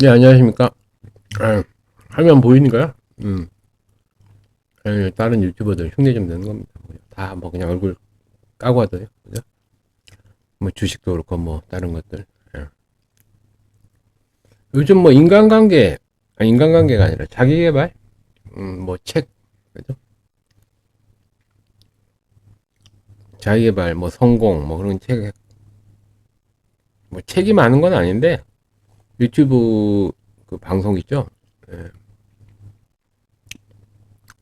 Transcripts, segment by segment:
네, 안녕하십니까. 아, 화면 보이는가요? 음. 아니, 다른 유튜버들 흉내 좀 내는 겁니다. 다 뭐 그냥 얼굴 까고 하더요. 그죠? 뭐 주식도 그렇고 뭐 다른 것들. 예. 요즘 뭐 인간관계, 아니, 인간관계가 아니라 자기개발? 음, 뭐 책, 그죠? 자기개발, 뭐 성공, 뭐 그런 책, 뭐 책이 많은 건 아닌데, 유튜브 그 방송 있죠? 예.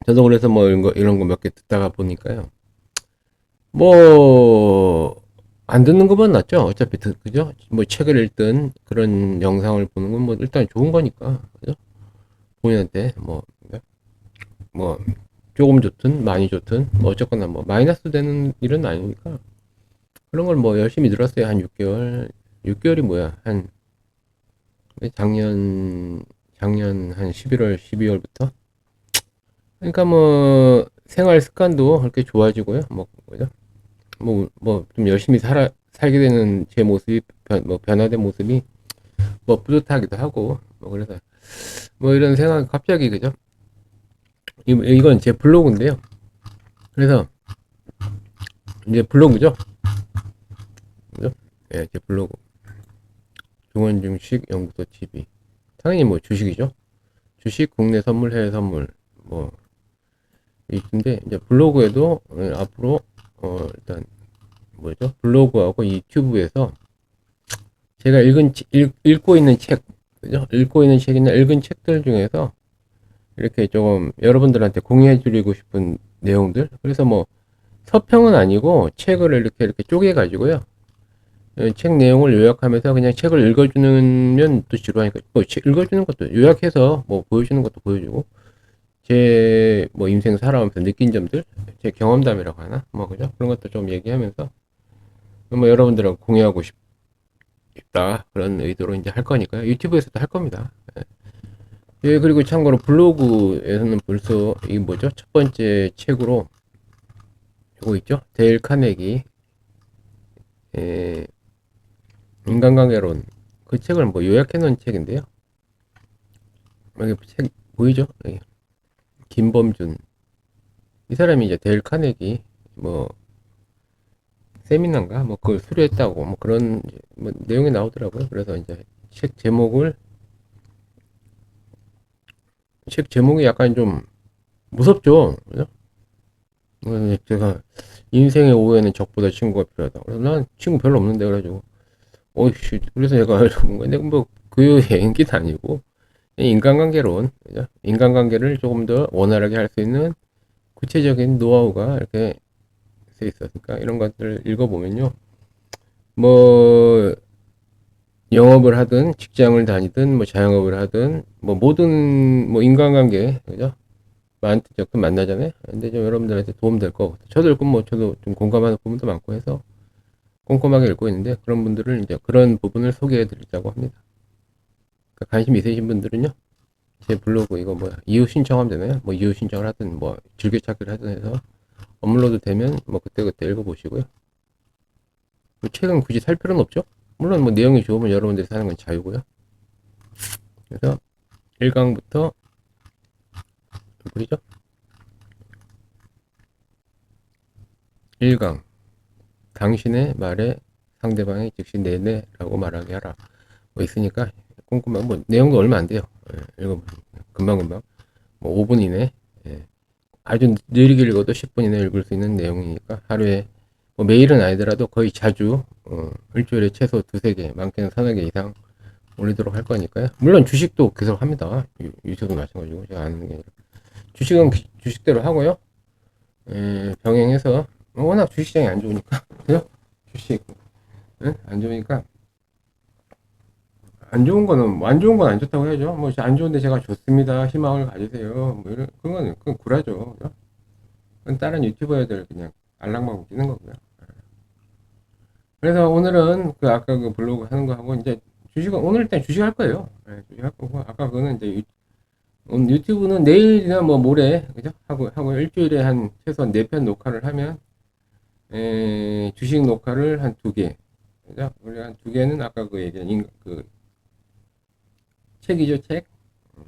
저도 그래서 뭐 이런 거, 이런 거 몇 개 듣다가 보니까요. 뭐, 안 듣는 것보다 낫죠? 어차피, 듣, 그죠? 뭐 책을 읽든 그런 영상을 보는 건 뭐 일단 좋은 거니까. 그죠? 본인한테 뭐, 네? 뭐, 조금 좋든 많이 좋든 뭐 어쨌거나 뭐 마이너스 되는 일은 아니니까. 그런 걸 뭐 열심히 들었어요. 한 6개월. 6개월이 뭐야? 한 작년 작년 한 11월 12월부터? 그러니까 뭐 생활 습관도 그렇게 좋아지고요. 뭐 뭐죠? 뭐뭐 좀 열심히 살아 살게 되는 제 모습이 변, 뭐 변화된 모습이 뭐 뿌듯하기도 하고 뭐 그래서 뭐 이런 생각 갑자기 그죠? 이, 이건 제 블로그인데요. 그래서 이제 블로그죠? 그죠? 예제 블로그 중원중식 연구소 TV. 당연히 뭐 주식이죠. 주식, 국내 선물, 해외 선물, 뭐, 있는데, 이제 블로그에도 어, 앞으로, 어, 일단, 뭐죠? 블로그하고 유튜브에서 제가 읽은, 읽, 읽고 있는 책, 그죠? 읽고 있는 책이나 읽은 책들 중에서 이렇게 조금 여러분들한테 공유해 드리고 싶은 내용들. 그래서 뭐, 서평은 아니고 책을 이렇게 이렇게 쪼개 가지고요. 예, 책 내용을 요약하면서 그냥 책을 읽어주면 또 지루하니까 뭐 읽어주는 것도 요약해서 뭐 보여주는 것도 보여주고 제 뭐 인생 살아오면서 느낀 점들 제 경험담이라고 하나? 뭐 그죠? 그런 것도 좀 얘기하면서 뭐 여러분들하고 공유하고 싶 다 그런 의도로 이제 할 거니까요 유튜브에서도 할 겁니다. 예. 예 그리고 참고로 블로그에서는 벌써 이 뭐죠? 첫 번째 책으로 이거 있죠? 데일 카네기. 예, 인간관계론 그 책을 뭐 요약해 놓은 책인데요. 여기 책 보이죠? 여기. 김범준 이 사람이 이제 데일 카네기 뭐 세미나인가 뭐 그걸 수료했다고 뭐 그런 뭐 내용이 나오더라고요. 그래서 이제 책 제목을 책 제목이 약간 좀 무섭죠. 그죠? 뭐 제가 인생의 오해는 적보다 친구가 필요하다. 그래서 난 친구 별로 없는데 그래가지고 어이씨, 그래서 내가 알아본 건데, 뭐, 그 얘기는 아니고, 인간관계론, 그죠? 인간관계를 조금 더 원활하게 할 수 있는 구체적인 노하우가 이렇게 써 있었으니까, 이런 것들을 읽어보면요. 뭐, 영업을 하든, 직장을 다니든, 뭐, 자영업을 하든, 뭐, 모든, 뭐, 인간관계, 그죠? 많든 적든 만나잖아요. 근데 좀 여러분들한테 도움될 거 같아요. 저도 읽고 뭐, 저도 좀 공감하는 부분도 많고 해서, 꼼꼼하게 읽고 있는데 그런 분들을 이제 그런 부분을 소개해 드리자고 합니다. 그러니까 관심 있으신 분들은요. 제 블로그 이거 뭐야 이후 신청하면 되나요? 뭐 이후 신청을 하든 뭐 즐겨찾기를 하든 해서 업로드 되면 뭐 그때그때 읽어보시고요. 뭐 책은 굳이 살 필요는 없죠. 물론 뭐 내용이 좋으면 여러분들이 사는 건 자유고요. 그래서 1강부터 그리죠? 1강 당신의 말에 상대방이 즉시 네네라고 말하게 하라. 뭐 있으니까 꼼꼼한 뭐 내용도 얼마 안 돼요. 예, 읽어보면 금방 금방 뭐 5분 이내 예. 아주 느리게 읽어도 10분 이내 읽을 수 있는 내용이니까 하루에 뭐 매일은 아니더라도 거의 자주 어, 일주일에 최소 두세 개, 많게는 서너 개 이상 올리도록 할 거니까요. 물론 주식도 계속 합니다. 유튜브 마찬가지고 제가 아는 게. 주식은 주식대로 하고요. 예, 병행해서 워낙 주식시장이 안 좋으니까 그죠? 주식 응? 안 좋으니까 안 좋은 거는 안 좋은 건 안 좋다고 해야죠. 뭐 안 좋은데 제가 좋습니다. 희망을 가지세요. 뭐 이런 그건 그건 구라죠. 그죠? 그건 다른 유튜버들 그냥 알랑방 웃기는 거고요. 그래서 오늘은 그 아까 그 블로그 하는 거 하고 이제 주식은 오늘 일단 주식 할 거예요. 네, 주식 할 거고 아까 그거는 이제 유, 음, 유튜브는 내일이나 뭐 모레 그죠? 하고 하고 일주일에 한 최소한 네편 녹화를 하면 에, 주식 녹화를 한 두 개. 그죠? 우리 한 두 개는 아까 그 얘기한 인, 그 책이죠, 책. 음,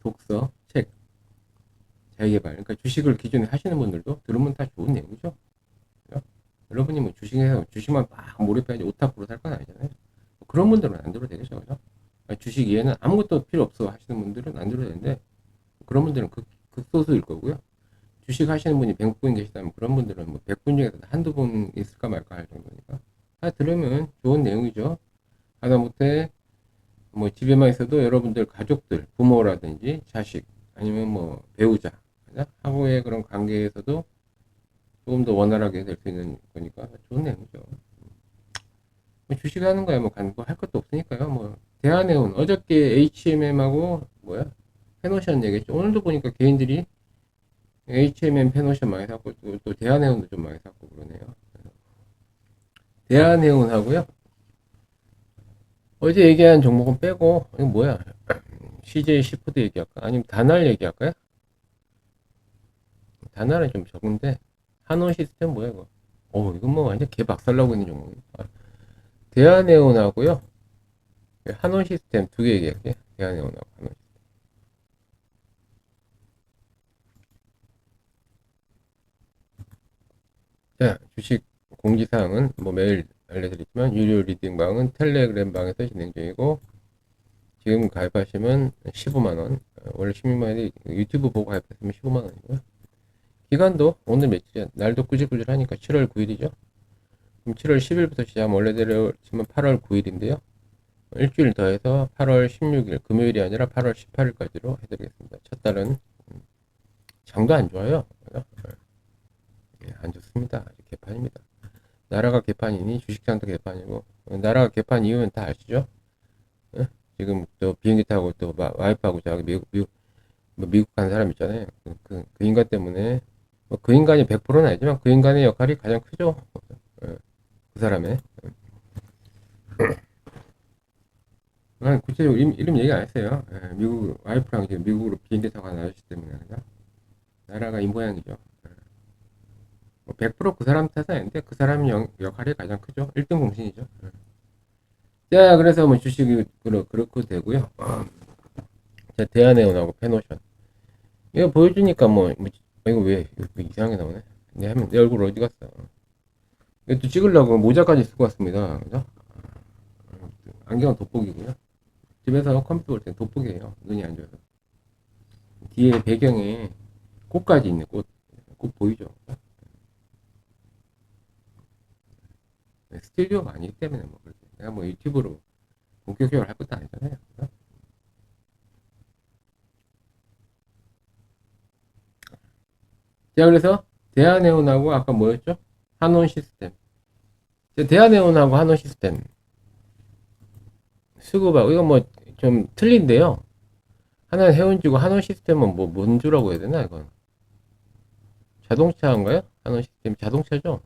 독서, 책. 자기개발. 그러니까 주식을 기존에 하시는 분들도 들으면 다 좋은 내용이죠. 그죠? 여러분이 뭐 주식에서 주식만 막 몰입해야지 오타쿠로 살 건 아니잖아요. 뭐 그런 분들은 안 들어도 되겠죠, 그죠? 그러니까 주식 이해는 아무것도 필요 없어 하시는 분들은 안 들어도 되는데 그런 분들은 극, 극소수일 거고요. 주식 하시는 분이 100분 계시다면 그런 분들은 뭐 100분 중에서 한두 분 있을까 말까 할 정도니까. 다 들으면 좋은 내용이죠. 하다못해 뭐 집에만 있어도 여러분들 가족들, 부모라든지 자식, 아니면 뭐 배우자? 하고의 그런 관계에서도 조금 더 원활하게 될 수 있는 거니까 좋은 내용이죠. 뭐 주식하는 거야 뭐간거할 것도 없으니까요. 뭐 대한해운 어저께 HMM하고 뭐야 페노션 얘기했죠. 오늘도 보니까 개인들이 HMM 페노션 많이 샀고 또, 또 대한해운도 좀 많이 샀고 그러네요. 대한해운 하고요. 어제 얘기한 종목은 빼고 이거 뭐야? CJ 시푸드 얘기할까? 아니면 다날 얘기할까요? 다날은 좀 적은데 한원 시스템 뭐야 이거? 어 이건 뭐 완전 개 박살나고 있는 종목이야. 아, 대한해운하고요. 한원 시스템 두 개 얘기할게. 대한해운하고 한원 시스템. 자, 주식 공지사항은 뭐 매일 알려드리지만 유료 리딩방은 텔레그램 방에서 진행 중이고 지금 가입하시면 15만원 원래 16만원인데 유튜브 보고 가입했으면 15만원이고요. 기간도 오늘 며칠이야? 날도 꾸질꾸질하니까 7월 9일이죠? 그럼 7월 10일부터 시작하면 원래대로 치면 8월 9일인데요. 일주일 더해서 8월 16일 금요일이 아니라 8월 18일까지로 해드리겠습니다. 첫 달은 음, 장도 안 좋아요 예, 안 좋습니다 개판입니다 나라가 개판이니 주식장도 개판이고 나라가 개판 이유는 다 아시죠? 예? 지금 또 비행기 타고 또 마- 와이프하고 저기 미국 미국 뭐 미국 간 사람 있잖아요. 그, 그, 그 인간 때문에 뭐 그 인간이 100%는 아니지만 그 인간의 역할이 가장 크죠. 예, 그 사람의 난 구체적으로 이름, 이름 얘기 안 했어요. 예, 미국 와이프랑 지금 미국으로 비행기 타고 간 아저씨 때문에 그냥 나라가 이 모양이죠. 뭐 100%그 사람 탓은 아닌데 그 사람 역, 역할이 가장 크죠. 1등 공신이죠. 예. 자, 그래서 뭐 주식이 그렇, 그렇고 되고요. 자, 대한해운하고 페노션. 이거 보여주니까 뭐, 뭐 이거 왜 이거 이상하게 나오네? 내, 내 얼굴 어디 갔어? 이것도 찍으려고 모자까지 쓰고 왔습니다. 그죠? 안경은 돋보기고요. 집에서 컴퓨터 볼땐 돋보기예요. 눈이 안 좋아서. 뒤에 배경에 꽃까지 있네, 꽃. 꽃 보이죠? 네, 스튜디오가 아니기 때문에 뭐 그렇게 내가 뭐 유튜브로 본격적으로 할 것도 아니잖아요. 그죠? 자 그래서 대한해운하고 아까 뭐였죠? 한원 시스템. 자, 대한해운하고 한원 시스템 수급하고 이거 뭐좀 틀린데요. 하나는 해운지고 한원 시스템은 뭐 뭔 주라고 해야 되나 이건 자동차인가요? 한원 시스템 자동차죠?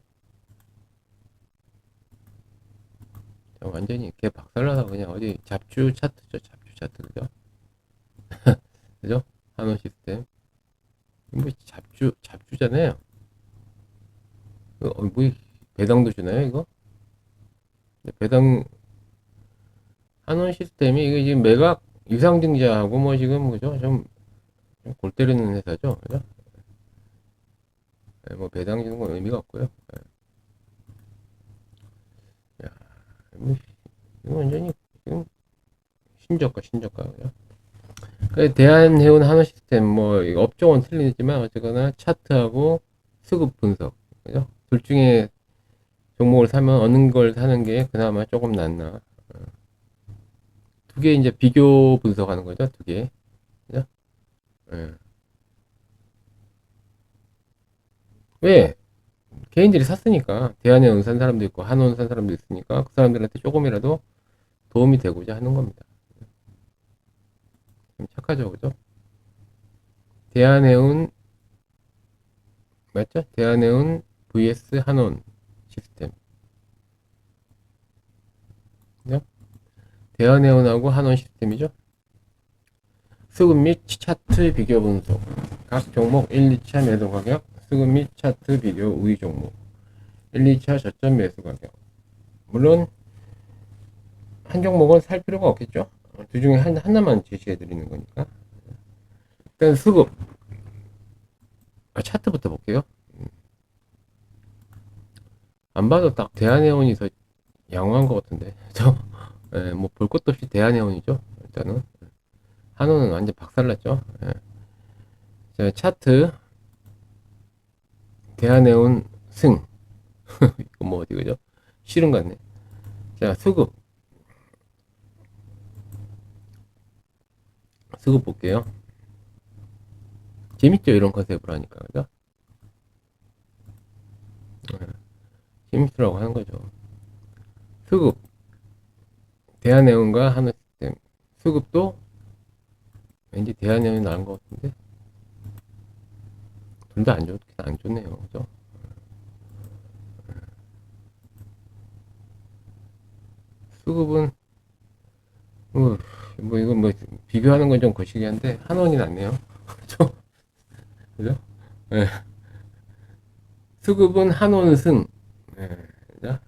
완전히 개 박살나서 그냥 어디 잡주 차트죠 잡주 차트 그죠? 그죠? 한원 시스템. 뭐 잡주 잡주잖아요. 어, 뭐 배당도 주나요 이거? 근데 배당 한원 시스템이 이게 지금 매각 유상증자하고 뭐 지금 그죠? 좀 골 때리는 회사죠 그죠? 네, 뭐 배당 주는 건 의미가 없고요. 네. 뭐, 이거 완전히 신저가 신저가 그죠? 그 대한해운 한원 시스템 뭐 업종은 틀리지만 어쨌거나 차트하고 수급 분석 그죠? 둘 중에 종목을 사면 어느 걸 사는 게 그나마 조금 낫나 두 개 이제 비교 분석하는 거죠 두 개. 그죠? 예. 왜? 개인들이 샀으니까 대한해운 산 사람도 있고 한원 산 사람도 있으니까 그 사람들한테 조금이라도 도움이 되고자 하는 겁니다. 좀 착하죠, 그죠? 대한해운 맞죠? 대한해운 vs 한원 시스템. 그죠? 대한해운하고 한원 시스템이죠. 수급 및 차트 비교 분석. 각 종목 1, 2차 매도 가격, 수급 및 차트 비교 우위 종목. 1, 2차 저점 매수 가격. 물론 한 종목은 살 필요가 없겠죠. 둘 중에 한, 하나만 제시해 드리는 거니까. 일단 수급. 아, 차트부터 볼게요. 음. 안 봐도 딱 대한해운이 더 양호한 것 같은데. 저, 예, 뭐, 볼 것도 없이 대한해운이죠. 일단은. 한우는 완전 박살났죠. 예. 자, 차트. 대한해운 승. 이거 뭐 어디 그죠? 싫은 것 같네. 자, 수급. 수급 볼게요. 재밌죠? 이런 컨셉으로 하니까. 그죠? 네. 재밌으라고 하는 거죠. 수급. 대한해운과 하나시스템. 수급도 왠지 대한해운이 나은 것 같은데. 둘 다 안 좋긴 안 좋네요. 그죠? 수급은 뭐, 뭐 이거 뭐 비교하는 건 좀 거시기 한데 한 원이 낫네요. 그죠? 그죠? 예. 수급은 한원 승. 예. 그죠?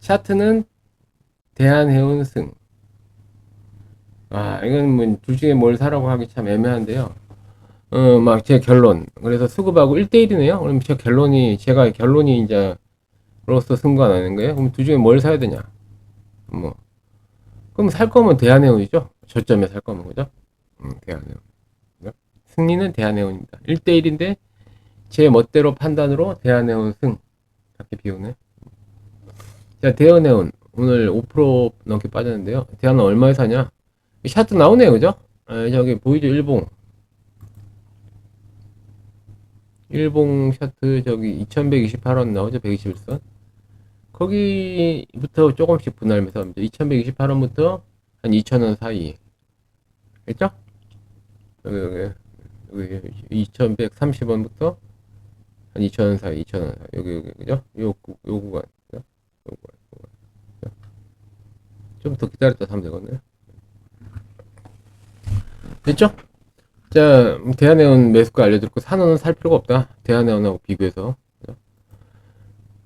차트는 대한해운 승. 아, 이건 뭐 둘 중에 뭘 사라고 하기 참 애매한데요. 어, 막 제 결론. 그래서 수급하고 1대1이네요. 그럼 제 결론이, 제가 결론이 이제, 로서 승관하는 거예요. 그럼 둘 중에 뭘 사야 되냐? 뭐. 그럼 살 거면 대한해운이죠? 저점에 살 거면, 그죠? 음, 대한해운. 승리는 대한해운입니다. 1대1인데, 제 멋대로 판단으로 대한해운 승. 이렇게 비우네. 자, 대한해운. 오늘 5% 넘게 빠졌는데요. 대한은 얼마에 사냐? 이 차트 나오네요, 그죠? 아, 저기 보이죠? 일봉. 일봉 차트 저기 2128원 나오죠? 121선. 거기부터 조금씩 분할해서 2128원부터 한 2000원 사이. 됐죠? 여기, 여기, 여기 2130원부터 한 2000원 사이, 2000원 사이. 여기, 여기, 그죠? 요, 구- 요 구간. 그죠? 요 구간, 요 구간. 좀더 기다렸다 하면 되겠네요. 됐죠? 자, 대한해운 매수가 알려드렸고, 산호는 살 필요가 없다. 대한해운하고 비교해서.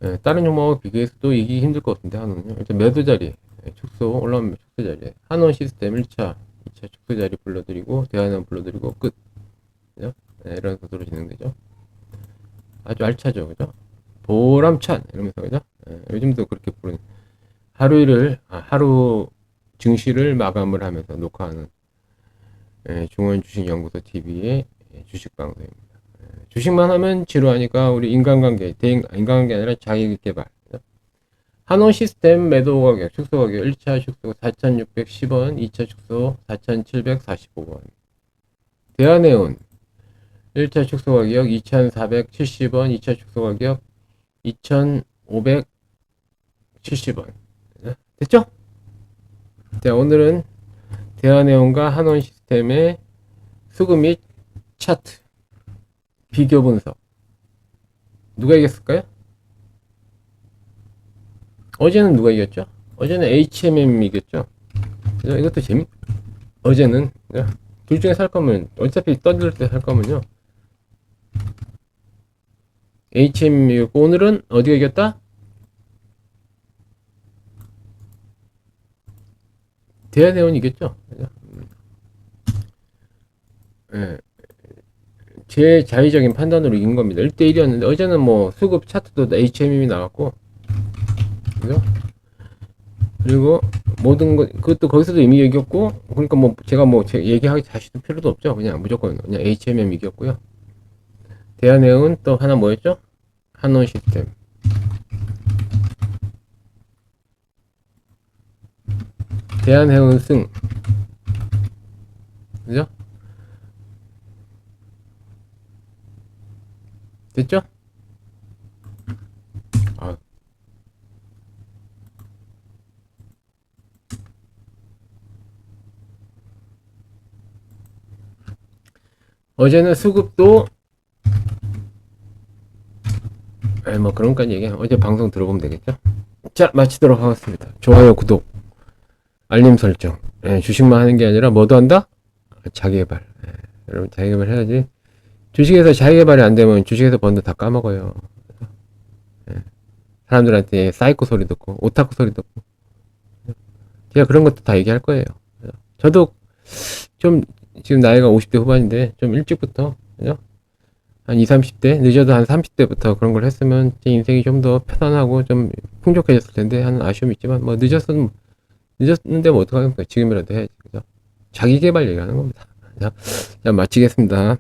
예, 다른 종목하고 비교해서도 이기기 힘들 것 같은데, 한우는요. 일단 매도 자리, 예, 축소, 올라오면 축소 자리. 한원 시스템 1차, 2차 축소 자리 불러드리고, 대한해운 불러드리고, 끝. 예, 이런 것으로 진행되죠. 아주 알차죠. 그죠? 보람찬. 이러면서, 그죠? 예, 요즘도 그렇게 부르는. 하루를, 아, 하루 증시를 마감을 하면서 녹화하는 예, 중원 주식 연구소 TV의 주식 방송입니다. 예, 주식만 하면 지루하니까 우리 인간관계, 대인, 인간관계 아니라 자기 개발. 한원 시스템 매도 가격, 축소 가격 1차 축소 4,610원, 2차 축소 4,745원. 대한해운 1차 축소 가격 2,470원, 2차 축소 가격 2,570원. 됐죠? 자, 오늘은 대한해운과 한원 시스템의 수급 및 차트 비교 분석 누가 이겼을까요? 어제는 누가 이겼죠? 어제는 HMM 이겼죠? 그죠? 이것도 재밌 어제는? 둘 중에 살 거면 어차피 떠들 때 살 거면요 HMM 이겼고 오늘은 어디가 이겼다? 대한해운이 이겼죠? 그죠? 예. 제 자의적인 판단으로 이긴 겁니다. 1대1이었는데, 어제는 뭐, 수급 차트도 HMM이 나왔고, 그죠? 그리고, 모든 것, 그것도 거기서도 이미 이겼고, 그러니까 뭐, 제가 뭐, 제 얘기하기 자신도 필요도 없죠. 그냥 무조건, 그냥 HMM 이겼고요. 대한해운 또 하나 뭐였죠? 한원 시스템. 대한해운 승. 그죠? 됐죠? 아. 어제는 수급도 에, 뭐 그런 건 얘기 어제 방송 들어보면 되겠죠? 자 마치도록 하겠습니다. 좋아요 구독 알림 설정 예, 주식만 하는 게 아니라 뭐도 한다? 자기개발 예, 여러분 자기개발 해야지 주식에서 자기개발이 안 되면 주식에서 번 돈 다 까먹어요. 예. 사람들한테 사이코 소리 듣고, 오타쿠 소리 듣고. 제가 그런 것도 다 얘기할 거예요. 저도 좀 지금 나이가 50대 후반인데 좀 일찍부터 그죠? 한 20, 30대 늦어도 한 30대부터 그런 걸 했으면 제 인생이 좀 더 편안하고 좀 풍족해졌을 텐데 하는 아쉬움이 있지만 뭐 늦었으면 늦었는데 뭐 어떡합니까? 지금이라도 해야지 그죠? 자기 개발 얘기하는 겁니다. 자, 자 마치겠습니다